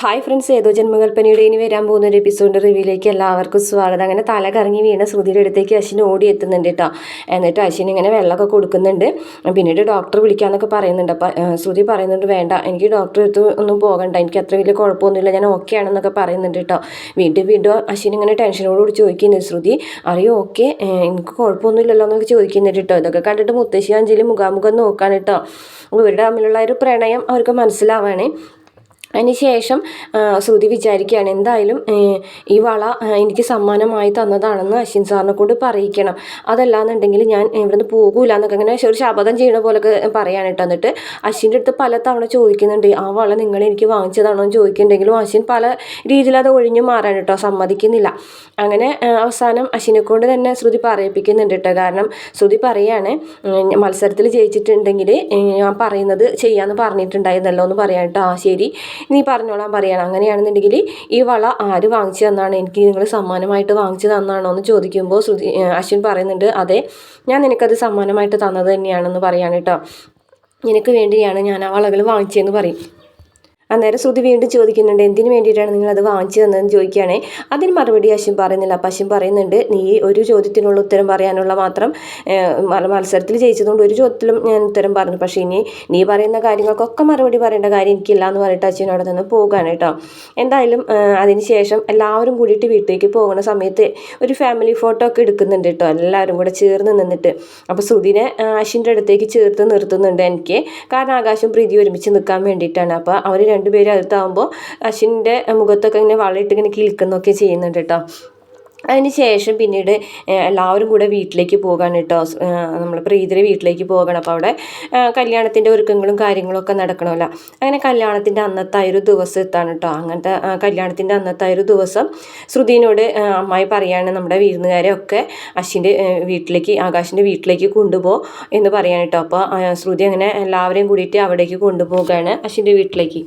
Hi friends ഏതോ ജന്മകൽപ്പനയുടെ ഇനി വരാൻ പോകുന്ന ഒരു എപ്പിസോഡിന്റെ റിവ്യൂയിലേക്ക് എല്ലാവർക്കും സ്വാഗതം. അങ്ങനെ തല കറങ്ങി വീണ ശ്രുതിയുടെ അടുത്തേക്ക് അശ്വിൻ ഓടി എത്തുന്നുണ്ട് കേട്ടോ എന്നിട്ട് അശ്വിൻ ഇങ്ങനെ വെള്ളമൊക്കെ കൊടുക്കുന്നുണ്ട്. പിന്നീട് ഡോക്ടർ വിളിക്കാമെന്നൊക്കെ പറയുന്നുണ്ട്. അപ്പോൾ ശ്രുതി പറയുന്നുണ്ട് വേണ്ട എനിക്ക് ഡോക്ടറെ അടുത്ത് ഒന്നും പോകണ്ട. എനിക്ക് അത്ര വലിയ കുഴപ്പമൊന്നുമില്ല. ഞാൻ ഓക്കെ ആണെന്നൊക്കെ പറയുന്നുണ്ട് കേട്ടോ വീണ്ടും വീണ്ടും അശ്വിൻ ഇങ്ങനെ ടെൻഷനോടുകൂടി ചോദിക്കുന്നു. ശ്രുതി അറിയോ ഓക്കെ എനിക്ക് കുഴപ്പമൊന്നുമില്ലല്ലോ എന്നൊക്കെ ചോദിക്കുന്നുണ്ട് കേട്ടോ ഇതൊക്കെ കണ്ടിട്ട് മുത്തശ്ശി അഞ്ജലി മുഖാമുഖം നോക്കാൻ കേട്ടോ ഇവരുടെ തമ്മിലുള്ള ഒരു പ്രണയം അവർക്ക് മനസ്സിലാവാണേ. അതിന് ശേഷം ആ, ശ്രുതി വിചാരിക്കുകയാണ് എന്തായാലും ഈ വള എനിക്ക് സമ്മാനമായി തന്നതാണെന്ന് അശ്വിൻ സാറിനെ കൊണ്ട് പറയിക്കണം. അതല്ലാന്നുണ്ടെങ്കിൽ ഞാൻ ഇവിടുന്ന് പോകൂല എന്നൊക്കെ ഇങ്ങനെ ഒരു ശപഥം ചെയ്യണ പോലൊക്കെ പറയാണ് കേട്ടോ. എന്നിട്ട് അശ്വിന്റെ അടുത്ത് പല തവണ ചോദിക്കുന്നുണ്ട് ആ വള നിങ്ങൾ എനിക്ക് വാങ്ങിച്ചതാണോ? എന്ന് ചോദിക്കുന്നുണ്ടെങ്കിലും അശ്വിൻ പല രീതിയിൽ അത് ഒഴിഞ്ഞു മാറാൻ കേട്ടോ സമ്മതിക്കുന്നില്ല. അങ്ങനെ അവസാനം അശ്വിനെ കൊണ്ട് തന്നെ ശ്രുതി പറയിപ്പിക്കുന്നുണ്ട് കേട്ടോ. കാരണം ശ്രുതി പറയാണ് മത്സരത്തിൽ ജയിച്ചിട്ടുണ്ടെങ്കിൽ ഞാൻ പറയുന്നത് ചെയ്യാമെന്ന് പറഞ്ഞിട്ടുണ്ടായിരുന്നല്ലോ എന്ന് പറയാൻ കേട്ടോ. ആ ശരി. നീ പറഞ്ഞോളാൻ പറയണം. അങ്ങനെയാണെന്നുണ്ടെങ്കിൽ ഈ വള ആര് വാങ്ങിച്ചു തന്നാണ്? എനിക്ക് നിങ്ങൾ സമ്മാനമായിട്ട് വാങ്ങിച്ചു തന്നാണോ എന്ന് ചോദിക്കുമ്പോൾ ശ്രുതി അശ്വിൻ പറയുന്നുണ്ട് അതെ ഞാൻ നിനക്കത് സമ്മാനമായിട്ട് തന്നത് തന്നെയാണെന്ന് പറയാണ് കേട്ടോ നിനക്ക് വേണ്ടിയാണ് ഞാൻ ആ വളകൾ വാങ്ങിച്ചതെന്ന് പറയും. അന്നേരം ശ്രുതി വീണ്ടും ചോദിക്കുന്നുണ്ട് എന്തിനു വേണ്ടിയിട്ടാണ് നിങ്ങൾ അത് വാങ്ങിച്ചു തന്നതെന്ന് ചോദിക്കുകയാണേ? അതിന് മറുപടി അശ്വിൻ പറയുന്നില്ല. അപ്പം അശ്വിൻ പറയുന്നുണ്ട് നീ ഒരു ചോദ്യത്തിനുള്ള ഉത്തരം പറയാനുള്ള മാത്രം മത്സരത്തിൽ ജയിച്ചതുകൊണ്ട് ഒരു ചോദ്യത്തിലും ഞാൻ ഉത്തരം പറഞ്ഞു. പക്ഷേ ഇനി നീ പറയുന്ന കാര്യങ്ങൾക്കൊക്കെ മറുപടി പറയേണ്ട കാര്യം എനിക്കില്ല എന്ന് പറഞ്ഞിട്ട് അശ്വിൻ അവിടെ നിന്ന് പോകാണ് കേട്ടോ. എന്തായാലും അതിനുശേഷം അതിന് ശേഷം എല്ലാവരും കൂടിയിട്ട് വീട്ടിലേക്ക് പോകുന്ന സമയത്ത് ഒരു ഫാമിലി ഫോട്ടോ ഒക്കെ എടുക്കുന്നുണ്ട് കേട്ടോ എല്ലാവരും കൂടെ ചേർന്ന് നിന്നിട്ട്. അപ്പോൾ ഏഹ്, അശ്വിന്റെ അടുത്തേക്ക് ചേർത്ത് നിർത്തുന്നുണ്ട് എനിക്ക്. കാരണം ആകാശം പ്രീതി ഒരുമിച്ച് നിൽക്കാൻ വേണ്ടിയിട്ടാണ്. അപ്പോൾ അവർ രണ്ടുപേരും അടുത്താകുമ്പോൾ അശ്വിന്റെ മുഖത്തൊക്കെ ഇങ്ങനെ വളയിട്ട് ഇങ്ങനെ കിളിക്കുന്നൊക്കെ ചെയ്യുന്നുണ്ട് കേട്ടോ. അതിന് ശേഷം പിന്നീട് എല്ലാവരും കൂടെ വീട്ടിലേക്ക് പോകാൻ കേട്ടോ നമ്മൾ പ്രീതിയുടെ വീട്ടിലേക്ക് പോകണം. അപ്പോൾ അവിടെ കല്യാണത്തിന്റെ ഒരുക്കങ്ങളും കാര്യങ്ങളൊക്കെ നടക്കണമല്ലോ. അങ്ങനെ കല്യാണത്തിന്റെ അന്നത്തെ ഒരു ദിവസം എത്താണ് കേട്ടോ അങ്ങനത്തെ കല്യാണത്തിന്റെ അന്നത്തെ ഒരു ദിവസം ശ്രുതിനോട് അമ്മായി പറയാണ് നമ്മുടെ വിരുന്നുകാരെ ഒക്കെ അശ്വിന്റെ വീട്ടിലേക്ക് ആകാശിന്റെ വീട്ടിലേക്ക് കൊണ്ടുപോ എന്ന് പറയാൻ കേട്ടോ അപ്പോൾ ശ്രുതി അങ്ങനെ എല്ലാവരെയും കൂടിയിട്ട് അവിടേക്ക് കൊണ്ടുപോകുകയാണ് അശ്വിന്റെ വീട്ടിലേക്ക്.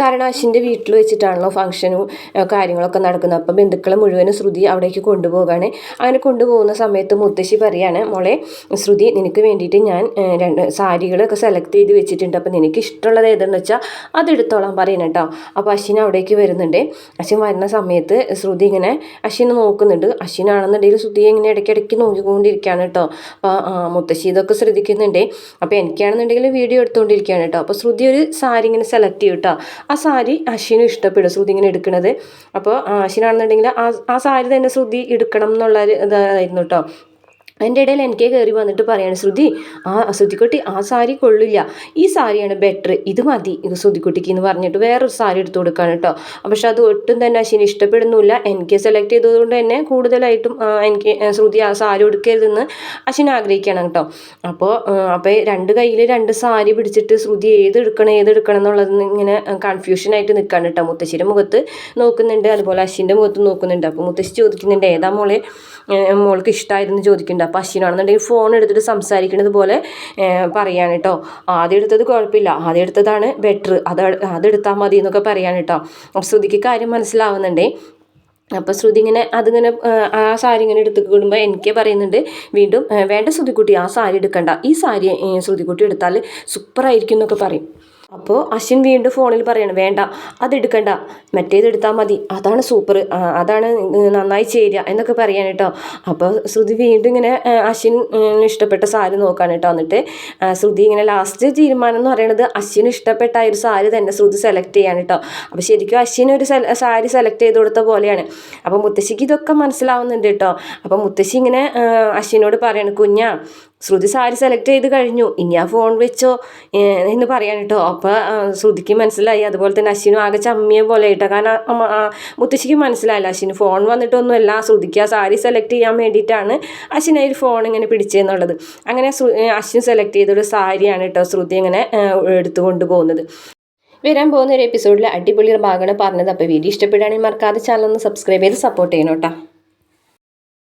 കാരണം അശ്വിന്റെ വീട്ടിൽ വെച്ചിട്ടാണല്ലോ ഫംഗ്ഷനും കാര്യങ്ങളൊക്കെ നടക്കുന്നത്. അപ്പം ബന്ധുക്കളെ മുഴുവനും ശ്രുതി അവിടേക്ക് കൊണ്ടുപോകാണ് അങ്ങനെ കൊണ്ടുപോകുന്ന സമയത്ത് മുത്തശ്ശി പറയാണ് മോളെ ശ്രുതി നിനക്ക് വേണ്ടിയിട്ട് ഞാൻ രണ്ട് സാരികളൊക്കെ സെലക്ട് ചെയ്ത് വെച്ചിട്ടുണ്ട്. അപ്പം നിനക്ക് ഇഷ്ടമുള്ളത് ഏതെന്ന് വെച്ചാൽ അതെടുത്തോളാം പറയണം കേട്ടോ. അപ്പോൾ അശ്വിൻ അവിടേക്ക് വരുന്നുണ്ട്. അശ്വിൻ വരുന്ന സമയത്ത് ശ്രുതി ഇങ്ങനെ അശ്വിനെ നോക്കുന്നുണ്ട്. അശ്വിനാണെന്നുണ്ടെങ്കിൽ ശ്രുതി ഇങ്ങനെ ഇടയ്ക്കിടയ്ക്ക് നോക്കിക്കൊണ്ടിരിക്കുകയാണ് കേട്ടോ. അപ്പോൾ മുത്തശ്ശി ഇതൊക്കെ ശ്രദ്ധിക്കുന്നുണ്ട്. അപ്പോൾ എനിക്കാണെന്നുണ്ടെങ്കിൽ വീഡിയോ എടുത്തുകൊണ്ടിരിക്കുകയാണ് കേട്ടോ. അപ്പോൾ ശ്രുതി ഒരു സാരി ഇങ്ങനെ സെലക്ട് ചെയ്യും കേട്ടോ. ആ സാരി അശ്വിനും ഇഷ്ടപ്പെടും ശ്രുതി ഇങ്ങനെ എടുക്കണത്. അപ്പോൾ അശ്വിനാണെന്നുണ്ടെങ്കിൽ ആ ആ സാരി തന്നെ ശ്രുതി എടുക്കണം എന്നുള്ള ഒരു ഇതായിരുന്നു കേട്ടോ അതിന്റെ ഇടയിൽ എനിക്ക് കയറി വന്നിട്ട് പറയാണ് ശ്രുതി ആ ശ്രുതിക്കുട്ടി ആ സാരി കൊള്ളില്ല. ഈ സാരിയാണ് ബെറ്റർ ഇത് മതി. ശ്രുതിക്കുട്ടിക്ക് എന്ന് പറഞ്ഞിട്ട് വേറൊരു സാരി എടുത്തു കൊടുക്കാണ് കേട്ടോ പക്ഷെ അത് ഒട്ടും തന്നെ അശ്വിന് ഇഷ്ടപ്പെടുന്നില്ല. എനിക്ക് സെലക്ട് ചെയ്തതുകൊണ്ട് തന്നെ കൂടുതലായിട്ടും എനിക്ക് ശ്രുതി ആ സാരി എടുക്കരുതെന്ന് അശ്വിൻ ആഗ്രഹിക്കണം കേട്ടോ അപ്പോൾ അപ്പോൾ രണ്ട് കയ്യിൽ രണ്ട് സാരി പിടിച്ചിട്ട് ശ്രുതി ഏത് എടുക്കണം ഏത് എന്നുള്ളത് ഇങ്ങനെ കൺഫ്യൂഷനായിട്ട് നിൽക്കാണ് കേട്ടോ മുത്തശ്ശിയുടെ മുഖത്ത് നോക്കുന്നുണ്ട്. അതുപോലെ അശ്വിന്റെ മുഖത്ത് നോക്കുന്നുണ്ട്. അപ്പോൾ മുത്തശ്ശി ചോദിക്കുന്നുണ്ട് ഏതാ മോളെ? മോൾക്ക് ഇഷ്ടമായിരുന്നു ചോദിക്കുന്നുണ്ട് അപ്പോൾ അശ്വിനാണെന്നുണ്ടെങ്കിൽ ഫോൺ എടുത്തിട്ട് സംസാരിക്കുന്നത് പോലെ പറയാണ് കേട്ടോ ആദ്യം എടുത്തത് കുഴപ്പമില്ല. ആദ്യം എടുത്തതാണ് ബെറ്റർ അത് അതെടുത്താൽ മതി എന്നൊക്കെ പറയാണ് കേട്ടോ അപ്പോൾ ശ്രുതിക്ക് കാര്യം മനസ്സിലാവുന്നുണ്ടേ. അപ്പോൾ ശ്രുതി ഇങ്ങനെ അതിങ്ങനെ ആ സാരി ഇങ്ങനെ എടുത്ത് കൂടുമ്പോൾ എനിക്ക് പറയുന്നുണ്ട് വീണ്ടും വേണ്ട ശ്രുതിക്കുട്ടി ആ സാരി എടുക്കണ്ട. ഈ സാരി ശ്രുതിക്കുട്ടി എടുത്താൽ സൂപ്പറായിരിക്കും എന്നൊക്കെ പറയും. അപ്പോൾ അശ്വിൻ വീണ്ടും ഫോണിൽ പറയണം വേണ്ട അതെടുക്കണ്ട. മറ്റേത് എടുത്താൽ മതി. അതാണ് സൂപ്പർ അതാണ് നന്നായി ചേരുക എന്നൊക്കെ പറയാൻ കേട്ടോ അപ്പോൾ ശ്രുതി വീണ്ടും ഇങ്ങനെ അശ്വിൻ ഇഷ്ടപ്പെട്ട സാരി നോക്കാൻ കേട്ടോ എന്നിട്ട് ശ്രുതി ഇങ്ങനെ ലാസ്റ്റ് തീരുമാനം എന്ന് പറയുന്നത് അശ്വിന് ഇഷ്ടപ്പെട്ട ഒരു സാരി തന്നെ ശ്രുതി സെലക്ട് ചെയ്യാൻ കേട്ടോ അപ്പോൾ ശരിക്കും അശ്വിന് ഒരു സാരി സെലക്ട് ചെയ്ത് കൊടുത്ത പോലെയാണ്. അപ്പോൾ മുത്തശ്ശിക്ക് ഇതൊക്കെ മനസ്സിലാവുന്നുണ്ട് കേട്ടോ അപ്പോൾ മുത്തശ്ശി ഇങ്ങനെ അശ്വിനോട് പറയാണ് കുഞ്ഞാ ശ്രുതി സാരി സെലക്ട് ചെയ്ത് കഴിഞ്ഞു. ഇനി ആ ഫോൺ വെച്ചോ എന്ന് പറയാൻ കേട്ടോ അപ്പോൾ ശ്രുതിക്ക് മനസ്സിലായി. അതുപോലെ തന്നെ അശ്വിനും ആകെ ചമ്മിയെ പോലെ ആയിട്ടോ. കാരണം മുത്തശ്ശിക്ക് മനസ്സിലായില്ല. അശ്വിന് ഫോൺ വന്നിട്ടൊന്നുമല്ല. ശ്രുതിക്ക് ആ സാരി സെലക്ട് ചെയ്യാൻ വേണ്ടിയിട്ടാണ് അശ്വിന് ഒരു ഫോൺ ഇങ്ങനെ പിടിച്ചതെന്നുള്ളത് അങ്ങനെ അശ്വിൻ സെലക്ട് ചെയ്തൊരു സാരിയാണ് കേട്ടോ ശ്രുതി ഇങ്ങനെ എടുത്തു എടുത്തുകൊണ്ട് പോകുന്നത് വരാൻ പോകുന്ന ഒരു എപ്പിസോഡിൽ അടിപൊളി ഭാഗമാണ് പറഞ്ഞത്. അപ്പോൾ വീഡിയോ ഇഷ്ടപ്പെടുകയാണെങ്കിൽ മറക്കാതെ ചാനൽ ഒന്ന് സബ്സ്ക്രൈബ് ചെയ്ത് സപ്പോർട്ട് ചെയ്യണം കേട്ടോ.